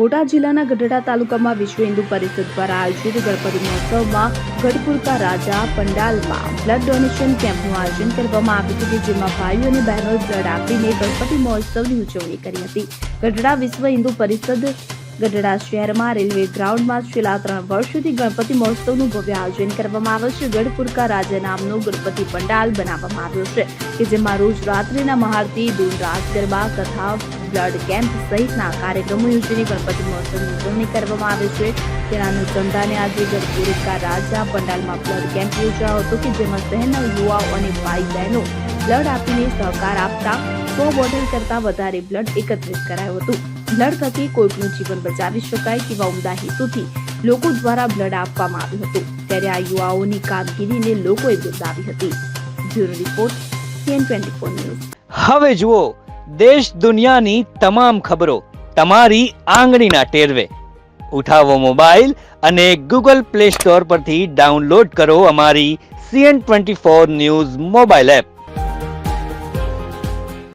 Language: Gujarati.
બોટાદ જિલ્લાના ગઢડા તાલુકામાં વિશ્વ હિન્દુ પરિષદ દ્વારા આયોજિત ગણપતિ મહોત્સવમાં ગઢપુરકા રાજા પંડાલમાં બ્લડ ડોનેશન કેમ્પનું આયોજન કરવામાં આવ્યું હતું જેમાં ભાઈઓ અને બહેનોએ બ્લડ આપીને ગણપતિ મહોત્સવની ઉજવણી કરી હતી. ગઢડા વિશ્વ હિન્દુ પરિષદ ગઢડા શહેરમાં રેલવે ગ્રાઉન્ડમાં છેલ્લા ત્રણ વર્ષોથી ગણપતિ મહોત્સવનું ભવ્ય આયોજન કરવામાં આવે છે. ગઢપુરકા રાજા નામનો ગણપતિ પંડાલ બનાવવામાં આવ્યો છે કે જેમાં રોજ રાત્રિના મહારતી દૂર રાત ગરબા કથા બ્લડ કેમ્પ સહિતના કાર્યક્રમો યોજીને ગણપતિ મહોત્સવની ઉજવણી કરવામાં આવે છે. તેના અનુસંધાને આજે ગઢપુરકા રાજા પંડાલમાં બ્લડ કેમ્પ યોજાયો હતો કે જેમાં શહેરના યુવાઓ અને ભાઈ બહેનો બ્લડ આપીને સહકાર આપતા સો બોટલ કરતાં વધારે બ્લડ એકત્રિત કરાયું હતું. બ્લડ થકી કોઈકનું જીવન બચાવી શકાય તેવા ઉમદા હેતુથી લોકો દ્વારા બ્લડ આપવામાં આવ્યું હતું. ત્યારે આ યુવાઓની કામગીરીને લોકોએ બિરદાવી હતી. Bureau report CN twenty news. હવે જુઓ, દેશ દુનિયાની તમામ ખબરો તમારી આંગળીના ટેરવે. ઉઠાવો મોબાઈલ અને ગૂગલ પ્લે સ્ટોર પરથી ડાઉનલોડ કરો અમારી CN twenty four news mobile app.